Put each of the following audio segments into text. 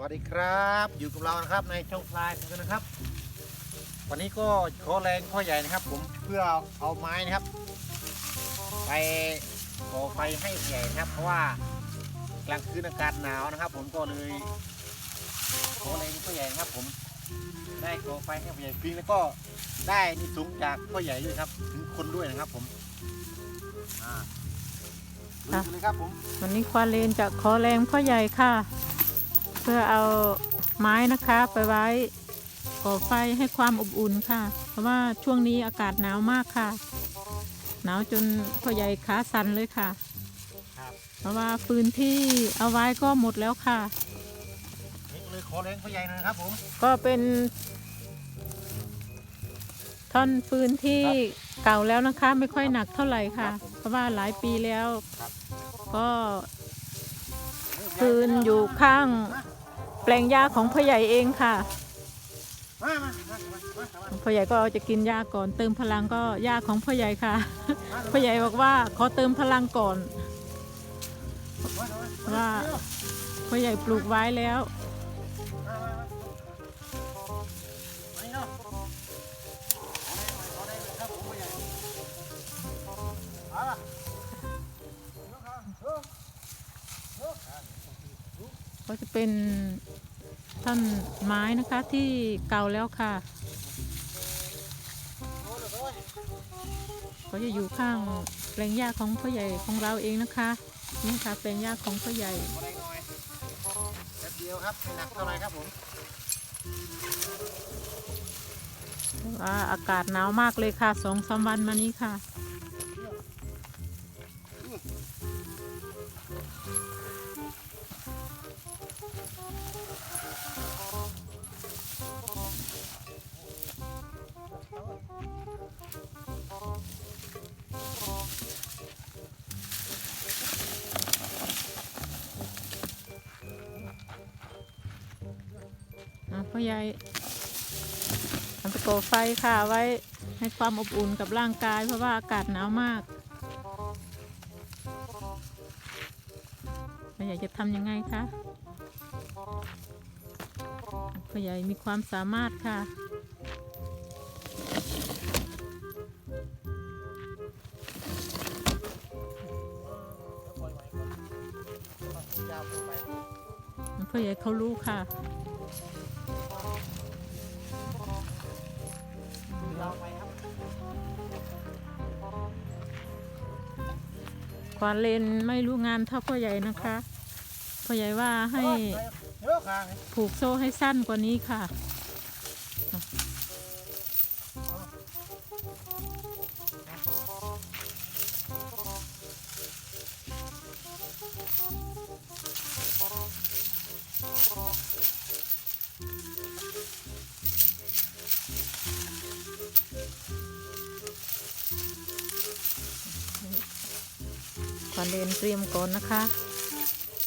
วัสดีครับ อยู่กับเรานะครับในช่องพลายกันนะครับ วันนี้ก็ขอแรงพ่อใหญ่นะครับ ผมเพื่อเอาไม้นะครับ ไปก่อไฟให้ใหญ่นะครับ เพราะว่ากลางคืนอากาศหนาวนะครับ ผมก็เลยขอแรงพ่อใหญ่นะครับ ผมได้ก่อไฟให้พ่อใหญ่ฟรีแล้วก็ได้นี่สูงจากพ่อใหญ่ด้วยครับ ถึงคนด้วยนะครับ ผมอ่าดูเลยครับผมวันนี้ควาเลนจะขอแรงพ่อใหญ่ค่ะ พื่อเอาไม้นะคะไปไว้ก่อไฟให้ความอบอุ่นค่ะ เพราะว่าช่วงนี้อากาศหนาวมากค่ะ หนาวจนพ่อใหญ่ขาสั่นเลยค่ะครับเพราะว่าฟืนที่เอาไว้ก็หมดแล้วค่ะนี่ก็เลยขอแรงพ่อใหญ่หนอยนะครับผมก็เป็นท่อนฟืนที่ครับเก่าแล้วนะคะ ไม่ค่อยหนักเท่าไหร่ค่ะครับผมเพราะว่าหลายปีแล้วครับก็ฟืนอยู่ข้างแปลงหญ้าของพ่อใหญ่เองค่ะมามามามามามาพ่อใหญ่ก็จะกินหญ้าก่อนเติมพลังก็หญ้าของพ่อใหญ่ค่ะมาพ่อใหญ่บอกว่าขอเติมพลังก่อนมามามาว่าพ่อใหญ่ปลูกไว้แล้ว ก็จะเป็นท่อนไม้นะคะที่เก่าแล้วค่ะโอ้เลยโอ้ยก็จะอยู่ข้างแปลงหญ้าของพ่อใหญ่ของเราเองนะคะนี่ค่ะแปลงหญ้าของพ่อใหญ่ขอแรงหน่อยแป๊บเดียวครับไม่หนักเท่าไหร่ครับผมว่าอากาศหนาวมากเลยค่ะสองสามวันมานี้ค่ะอะ พ่อใหญ่ทำตะโกไฟค่ะไว้ให้ความอบอุ่นกับร่างกาย เพราะว่าอากาศหนาวมากพ่อใหญ่จะทำยังไงคะ พ่อใหญ่มีความสามารถค่ะ พ่อใหญ่เขารู้ค่ะยาวไปควานเลนไม่รู้งานเท่าพ่อใหญ่นะคะ พ่อใหญ่ว่าให้ เยอะค่ะผูกโซ่ให้สั้นกว่านี้ค่ะ ก่อนเดินเตรียมก่อนนะคะ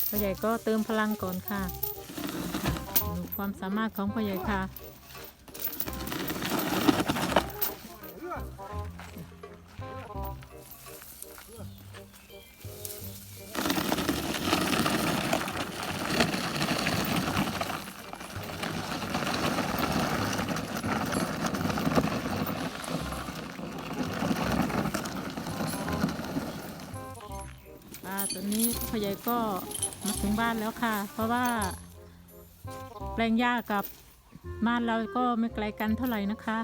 พ่อใหญ่ก็เติมพลังก่อนค่ะ ความสามารถของพ่อใหญ่ค่ะ ตอนนี้พ่อใหญ่ก็มาถึงบ้านแล้วค่ะ เพราะว่า ลงหญ้ากับบ้านเราก็ไม่ไกลกันเท่าไหร่นะคะ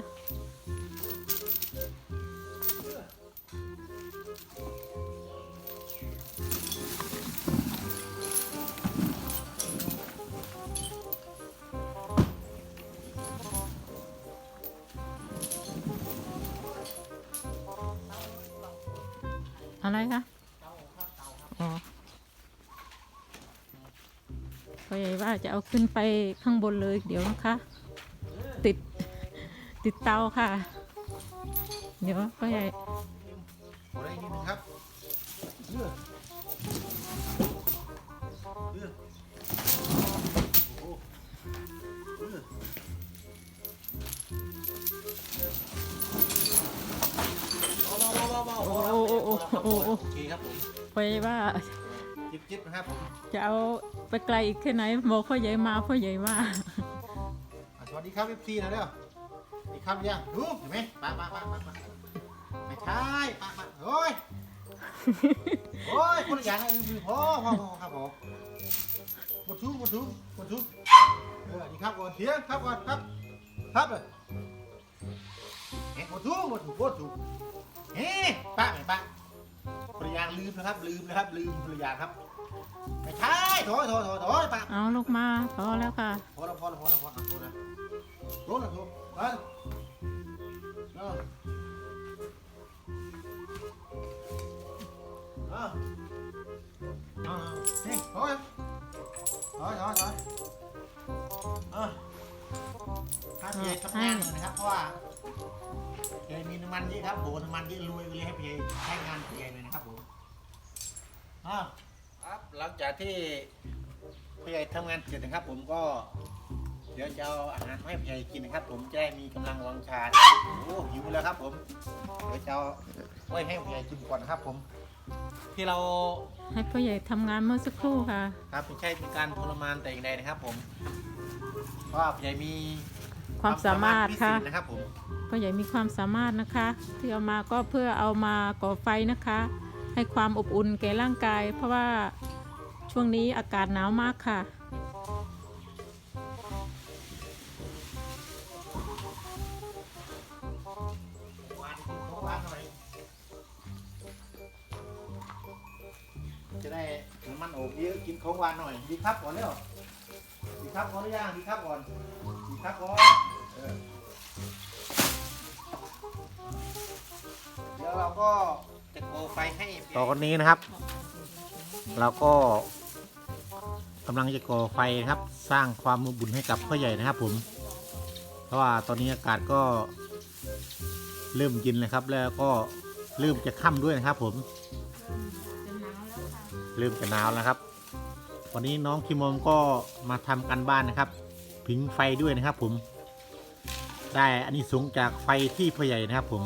อะไรคะ อ๋อพ่อ ใหญ่ว่าจะเอาขึ้นไปข้างบนเลยเดี๋ยวนะคะ ติดติดเตาค่ะ เดี๋ยวพ่อใหญ่ขอได้นิดนึงครับเยอะเยอะโอ้โหเยอะเบาๆเบาๆเบาๆโอ้โอ้โอ้โอ้โอ้โอเคครับผมพ่อใหญ่ว่า จิ๊บจิ๊บนะครับผมจะเอาไปไกลอีกแค่ไหนบอกพ่อใหญ่มาพ่อใหญ่ว่าอะสวัสดีครับเอฟซีนะเด้อสวัสดีครับยังดูเห็นไหมปะปะปะปะปะไม่ใช่ปะปะโอ้ยโอ้ยคนละอย่างเลยมือพ่อพ่อพ่อครับผมกดทุกกดทุกกดทุกเออดีครับก่อนเสียงครับก่อนครับครับเลยเฮ้กดทุกกดทุกกดทุกเฮ้ปะไม่ปะ ภรรยาลืมนะครับ ลืมนะครับ ลืมภรรยาครับไม่ใช่โถอยโถอยโถอยโถอยปะเอาลูกมาพอแล้วค่ะ พอแล้วพอแล้วพอแล้วพอแล้วพอแล้วรู้แล้วถูกไปเออเออเอาๆนี่ถอยถอยถอยถอยเออถ้าเพียทำงานหน่อยนะครับเพราะว่า เพียมีน้ำมันเยอะครับโบน้ำมันเยอะรวยเลยให้เพียใช้งานเพียเลยนะครับผมอ่าครับหลังจากที่พี่ใหญ่ทำงานเสร็จนะครับ ผมก็เดี๋ยวจะเอาอาหารมาให้พี่ใหญ่กินนะครับ ผมจะได้มีกำลังวังชาโอ้หิวแล้วครับ ผมเดี๋ยวจะเอาไว้ให้พี่ใหญ่กินก่อนนะครับ ผม ที่เราให้พ่อใหญ่ทำงานเมื่อสักครู่ค่ะ ครับไม่ใช่เป็นการทรมานแต่อย่างใดนะครับ ผมเพราะว่าพี่ใหญ่มี ความสามารถค่ะพิเศษนะครับผมพ่อใหญ่มีความสามารถนะคะ ที่เอามาก็เพื่อเอามาก่อไฟนะคะ ให้ความอบอุ่นแก่ร่างกาย เพราะว่าช่วงนี้อากาศหนาวมากค่ะวานของวานหน่อยจะได้น้ำมันอบเยอะกินของหวานหน่อย ดีครับก่อนเร็วดีครับก่อนหรือยังดีครับก่อนดีครับก่อน เดี๋ยวเราก็จะโกไฟให้ตอนนี้นะครับ เราก็กำลังจะก่อไฟนะครับ สร้างความบอุ่นให้กับพ่อใหญ่นะครับ ผม เพราะว่าตอนนี้อากาศก็เริ่มเย็นเลยครับ แล้วก็เริ่มจะค่ำด้วยนะครับ ผม เริ่มจะหนาวแล้วครับ วันนี้น้องคิมอมก็มาทำกันบ้านนะครับ ผิงไฟด้วยนะครับ ผม ได้อันนี้สูงส์จากไฟที่พ่อใหญ่นะครับ ผม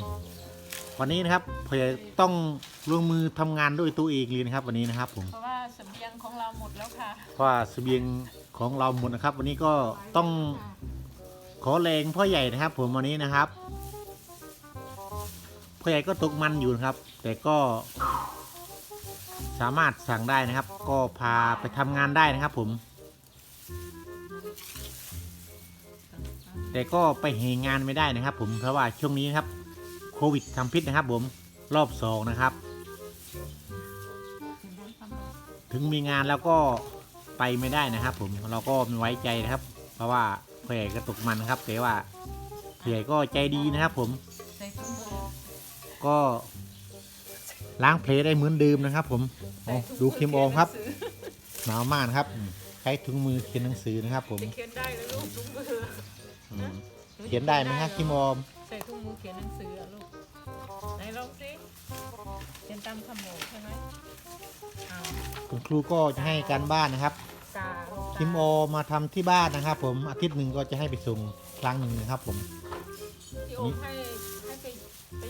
วันนี้นะครับพ่อใหญ่ต้องลงมือทำงานด้วยตัวเองเลยนะครับ วันนี้นะครับ ผมเพราะว่าเสบียงของเราหมดแล้วค่ะเพราะว่าเสบียงของเราหมดนะครับ วันนี้ก็ต้องขอแรงพ่อใหญ่นะครับ ผมวันนี้นะครับพ่อใหญ่ก็ตกมันอยู่นะครับ แต่ก็สามารถสั่งได้นะครับ ก็พาไปทำงานได้นะครับ ผม แต่ก็ไปเหงานไม่ได้นะครับ ผมเพราะว่าช่วงนี้นะครับโควิดทำพิษนะครับ ผมรอบสองนะครับ ถึงมีงานแล้วก็ไปไม่ได้นะครับ ผมเราก็ไม่ไว้ใจนะครับ เพราะว่าผู้ใหญ่ก็ตกมันนะครับแต่ว่าผู้ใหญ่ก็ใจดีนะครับ ผมใส่ถุงมือก็ล้างเพลได้เหมือนเดิมนะครับ ผมโอ้ดูคิมโอมครับหนาวมากนะครับอืมใช้ถุงมือเขียนหนังสือนะครับ ผมจะเขียนได้เลยลูกถุงมือ อืมเขียนได้ไหมครับคิมโอมใส่ถุงมือเขียนหนังสืออะลูกไหนลองสิเขียนตามคำบอกใช่ไหมอ้าวคุณครูก็จะให้การบ้านนะครับกาลูกคิมโอมาทำที่บ้านนะครับ ผมอาทิตย์หนึ่งก็จะให้ไปส่งครั้งหนึ่งนะครับ ผม พี่โอมให้ให้ไปไป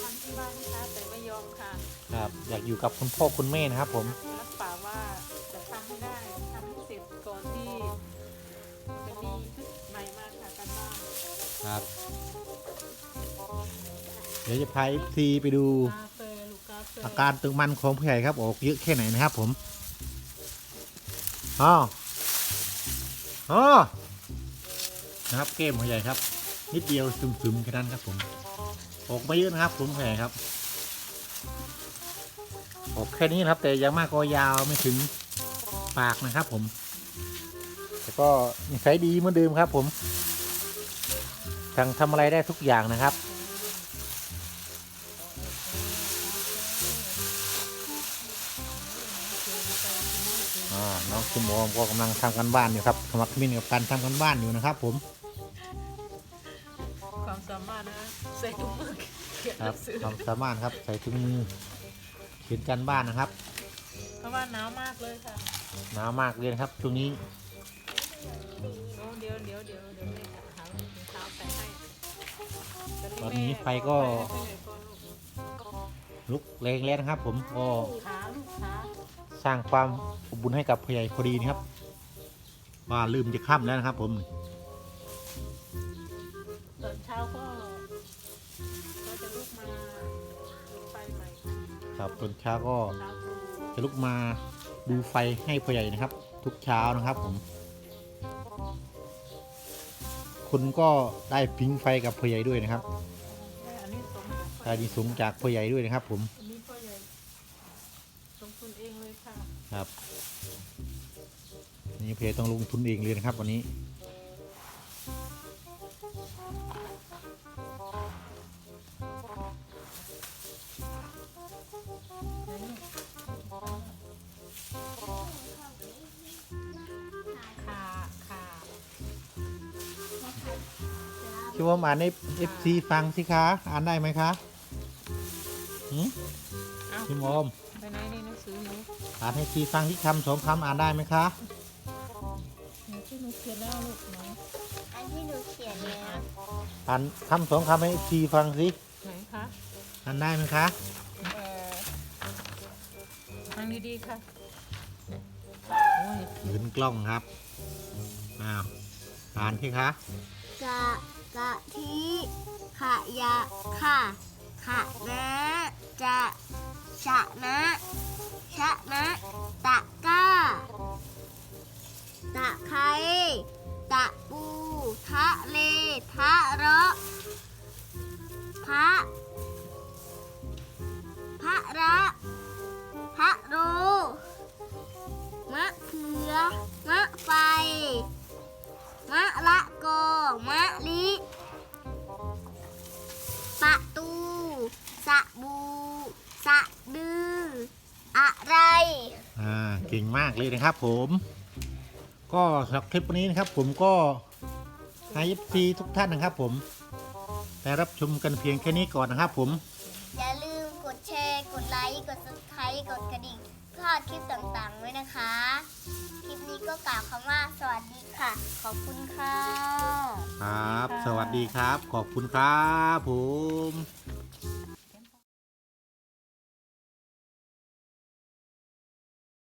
ทำที่บ้านนะคะแต่ไม่ยอมค่ะ ครับ อยากอยู่กับคุณพ่อคุณแม่นะครับ ผม ครับ เดี๋ยวจะพาเอฟซีไปดูกาแฟลูกกาแฟอาการตึงมันของผู้ใหญ่ครับ ออกเยอะแค่ไหนนะครับผมอ๋ออ๋อนะครับเกมผู้ใหญ่ครับ นิดเดียวซึมๆแค่นั้นครับผม ออกไมาเยอะนะครับผมผู้ใหญ่ครับ ออกแค่นี้นะครับ แต่อยังมากก็ยาวไม่ถึงปากนะครับผม แต่ก็นิสัยดีเหมือนเดิมครับผม สั่งทำอะไรได้ทุกอย่างนะครับอ่าน้องคิมโอมก็กำลังทำกันบ้านอยู่ครับสมัครมินกับการทำกันบ้านอยู่นะครับ ผม ความสามารถนะใส่ถุงมือเขียนหคนัรับงสือความสามารถครับใส่ถุงมือเขียนการบ้านนะครับ เพราะว่าหนาวมากเลยค่ะหนาวมากเลยนะครับช่วงนี้โอ้เดี๋ยวเดี๋ยวเดี๋ยว ตอนนี้ไฟก็ ลุกแรงแล้วนะครับ ผมก็ขาลูกขาสร้างความอบอุ่นให้กับพ่อใหญ่พอดีนะครับว่าลืมจะค่ำแล้วนะครับ ผมตอนเช้าก็ก็จะลุกมาดูไฟใหม่ครับตอนเช้าก็เช้าตรู่จะลุกมาดูไฟให้พ่อใหญ่นะครับ ทุกเช้านะครับผม คุณก็ได้พิงไฟกับพ่อใหญ่ด้วยนะครับอันนี้สมได้ดีสูงจากพ่อใหญ่ด้วยนะครับ ผมอันนี้พ่อใหญ่ลงทุนเองเลยค่ะ ครับ นี่เพจต้องลงทุนเองเลยนะครับ วันนี้ คิดว่าอ่านในเอฟซีฟังสิคะ อ่านได้ไหมคะหืมเอาพี่โมมไปไหนนี่หนังสือหนูอ่านให้ซีฟังที่คำสองคำอ่านได้ไหมคะ หนูที่หนูเขียนแล้วลูกหนูอันที่หนูเขียนแล้ว อ่านคำสองคำให้เอฟซีฟังสิ ไหนคะอ่านได้ไหมคะ เออนั่งดีๆค่ะโอ้ยยืนกล้องครับ อ้าว อ่านสิคะ กะ กะทิขะยะค่ะขะนะจะชะนะชะนะตะก้าตะไคร้ตะปูทะเลทะเระพระพระระ อะไร อ่าเก่งมากเลยนะครับผม ก็สำหรับคลิปวันนี้นะครับ ผมก็ให้เอฟซีทุกท่านนะครับ ผมได้รับชมกันเพียงแค่นี้ก่อนนะครับ ผม อย่าลืมกดแชร์ กดไลค์ กด subscribe กดกระดิ่งเพื่อพลาดคลิปต่างๆไว้นะคะ คลิปนี้ก็กล่าวคำว่าสวัสดีค่ะ ขอบคุณค่ะ ครับ สวัสดีครับ ขอบคุณครับผม